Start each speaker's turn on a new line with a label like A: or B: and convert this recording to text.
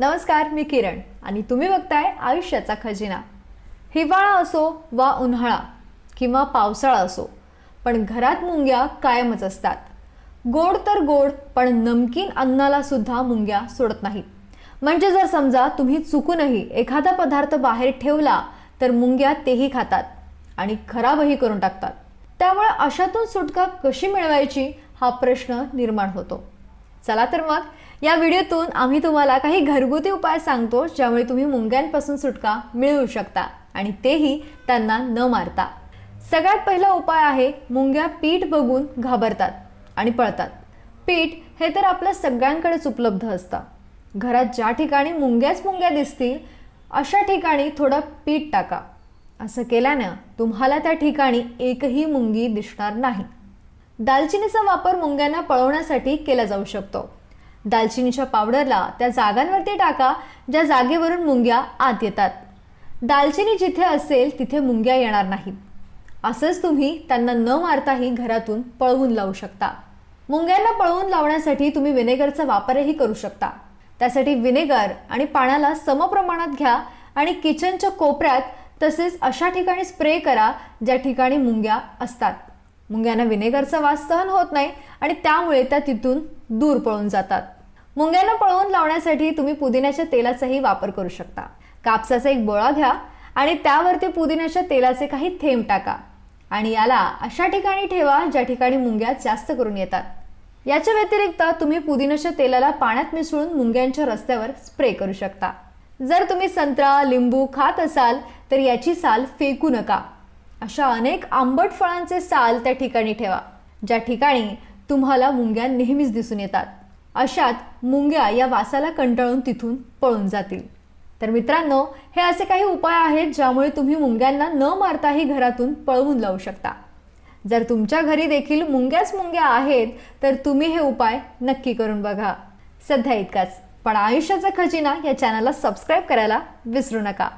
A: नमस्कार मी किरण. आणि तुम्ही बघताय आयुष्याचा खजिना. हिवाळा असो वा उन्हाळा किंवा पावसाळा असो पण घरात मुंग्या कायमच असतात. गोड तर गोड पण नमकीन अन्नाला सुद्धा मुंग्या सोडत नाहीत. म्हणजे जर समजा तुम्ही चुकूनही एखादा पदार्थ बाहेर ठेवला तर मुंग्या तेही खातात आणि खराबही करून टाकतात. त्यामुळे अशातून सुटका कशी मिळवायची हा प्रश्न निर्माण होतो. चला तर मग. या व्हिडिओतून आम्ही तुम्हाला काही घरगुती उपाय सांगतो ज्यामुळे तुम्ही मुंग्यांपासून सुटका मिळवू शकता आणि तेही त्यांना न मारता. सगळ्यात पहिला उपाय आहे मुंग्या पीठ बघून घाबरतात आणि पळतात. पीठ हे तर आपल्या सगळ्यांकडेच उपलब्ध असतं. घरात ज्या ठिकाणी मुंग्याच मुंग्या दिसतील अशा ठिकाणी थोडं पीठ टाका. असं केल्यानं तुम्हाला त्या ठिकाणी एकही मुंगी दिसणार नाही. दालचिनीचा वापर मुंग्यांना पळवण्यासाठी केला जाऊ शकतो. दालचिनीच्या पावडरला त्या जागांवरती टाका ज्या जागेवरून मुंग्या आत येतात. दालचिनी जिथे असेल तिथे मुंग्या येणार नाहीत असंच तुम्ही त्यांना न मारताही घरातून पळवून लावू शकता. मुंग्यांना पळवून लावण्यासाठी तुम्ही विनेगरचा वापरही करू शकता. त्यासाठी विनेगर आणि पाण्याला समप्रमाणात घ्या आणि किचनच्या कोपऱ्यात तसेच अशा ठिकाणी स्प्रे करा ज्या ठिकाणी मुंग्या असतात. मुंग्यांना विनेगरचा वास सहन होत नाही आणि त्यामुळे त्या तिथून दूर पळून जातात. मुंग्यांना पळवून लावण्यासाठी तुम्ही पुदिन्याच्या तेलाचाही वापर करू शकता. कापसाचा एक बोळा घ्या आणि त्यावरती पुदिन्याच्या तेलाचे काही थेंब टाका आणि याला अशा ठिकाणी ठेवा ज्या ठिकाणी मुंग्या जास्त करून येतात. याच्या व्यतिरिक्त तुम्ही पुदिन्याच्या तेलाला पाण्यात मिसळून मुंग्यांच्या रस्त्यावर स्प्रे करू शकता. जर तुम्ही संत्रा लिंबू खात असाल तर याची साल फेकू नका. अशा अनेक आंबट फळांचे साल त्या ठिकाणी ठेवा ज्या ठिकाणी तुम्हाला मुंग्या नेहमीच दिसून येतात. अशात मुंग्या या वासाला कंटाळून तिथून पळून जातील. तर मित्रांनो हे असे काही उपाय आहेत ज्यामुळे तुम्ही मुंग्यांना न मारताही घरातून पळवून लावू शकता. जर तुमच्या घरी देखील मुंग्याच मुंग्या आहेत तर तुम्ही हे उपाय नक्की करून बघा. सध्या इतकाच. पण आयुष्याचा खजिना या चॅनलला सबस्क्राईब करायला विसरू नका.